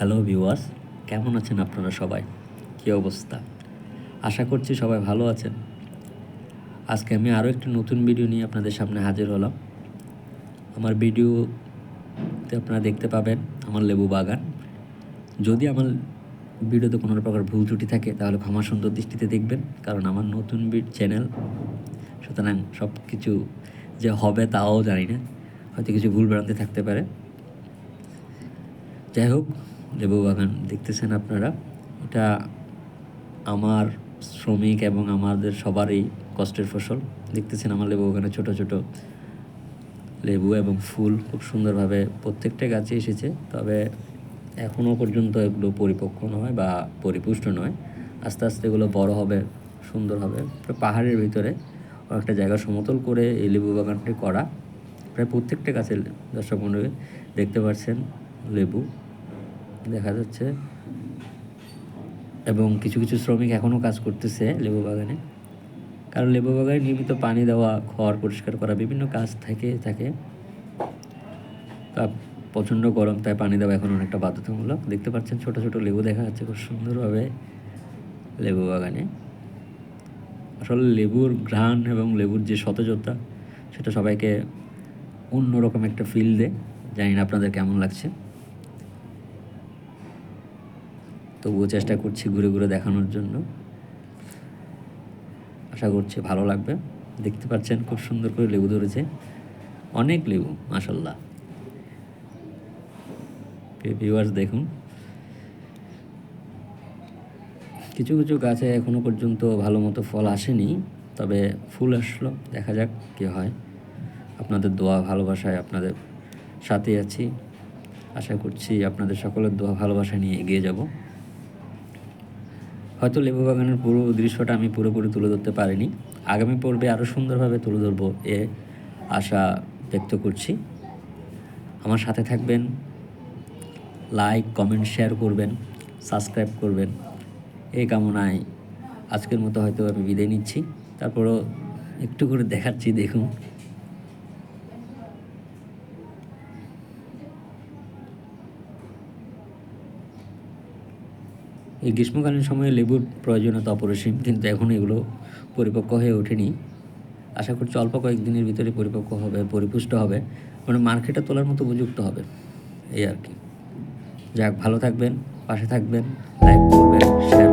Hello viewers, কেমন আছেন আপনারা সবাই? কী অবস্থা? আশা করছি সবাই ভালো আছেন। আজকে আমি আরও একটি নতুন ভিডিও নিয়ে আপনাদের সামনে হাজির হলাম। আমার ভিডিওতে আপনারা দেখতে পাবেন আমার লেবু বাগান। যদি আমার ভিডিওতে কোনো প্রকার ভুল ত্রুটি থাকে, তাহলে ক্ষমা সুন্দর দৃষ্টিতে দেখবেন, কারণ আমার নতুন বিট চ্যানেল সুতরাং সব কিছু যে হবে তাও জানি না, হয়তো কিছু ভুল ভ্রান্তি থাকতে পারে। যাই হোক লেবু বাগান দেখতেছেন আপনারা? এটা আমার শ্রমিক এবং আমাদের সবারই কষ্টের ফসল। দেখতেছেন আমার লেবু বাগানে ছোট ছোট লেবু এবং ফুল খুব সুন্দরভাবে প্রত্যেকটা গাছে এসেছে। তবে এখনও পর্যন্ত এগুলো পরিপক্ক নয় বা পরিপুষ্ট নয়। আস্তে আস্তে এগুলো বড় হবে, সুন্দর হবে। পাহাড়ের ভিতরে একটা জায়গা সমতল করে এই লেবু বাগানটি করা। প্রায় প্রত্যেকটা গাছে দর্শক মন্ডলী দেখতে পাচ্ছেন লেবু। দেখা যাচ্ছে। এবং কিছু কিছু শ্রমিক এখনও কাজ করতেছে লেবু বাগানে। কারণ লেবু বাগানে নিয়মিত পানি দেওয়া, খড় পরিষ্কার করা, বিভিন্ন কাজ থেকে, থাকে। তা প্রচণ্ড গরম, তাই পানি দেওয়া এখন অনেকটা বাধ্যতামূলক। দেখতে পাচ্ছেন ছোট ছোট লেবু দেখা যাচ্ছে খুব সুন্দরভাবে লেবু বাগানে। আসলে লেবুর ঘ্রাণ এবং লেবুর যে সতেজতা, সেটা সবাইকে অন্যরকম একটা ফিল দেয়। জানি না আপনাদের কেমন লাগছে। তবুও চেষ্টা করছি ঘুরে ঘুরে দেখানোর জন্য। আশা করছি ভালো লাগবে। দেখতে পাচ্ছেন খুব সুন্দর করে লেবু ধরেছে। অনেক লেবু মাসাল্লাহ ভিউয়ার্স দেখুন। কিছু কিছু গাছে এখনও পর্যন্ত ভালো মতো ফল আসেনি, তবে ফুল আসলো। দেখা যাক কী হয়। আপনাদের দোয়া, ভালোবাসায় আপনাদের সাথে আছি। আশা করছি আপনাদের সকলের দোয়া ভালোবাসা নিয়ে এগিয়ে যাব। হয়তো লেবু বাগানের পুরো দৃশ্যটা আমি পুরোপুরি তুলে ধরতে পারিনি। আগামী পর্বে আরও সুন্দরভাবে তুলে ধরবো এ আশা ব্যক্ত করছি। আমার সাথে থাকবেন লাইক কমেন্ট শেয়ার করবেন সাবস্ক্রাইব করবেন। এই কামনায় আজকের মতো হয়তো আমি বিদায় নিচ্ছি। তারপরও একটু করে দেখাচ্ছি, দেখুন। এই গ্রীষ্মকালীন সময়ে লেবুর প্রয়োজনীয়তা অপরিসীম, কিন্তু এখন এগুলো পরিপক্ক হয়ে ওঠেনি। আশা করছি অল্প কয়েকদিনের ভিতরে পরিপক্ক হবে, পরিপুষ্ট হবে। মানে মার্কেটে তোলার মতো উপযুক্ত হবে, এই আর কি। যাক, ভালো থাকবেন, পাশে থাকবেন লাইক করবেন শেয়ার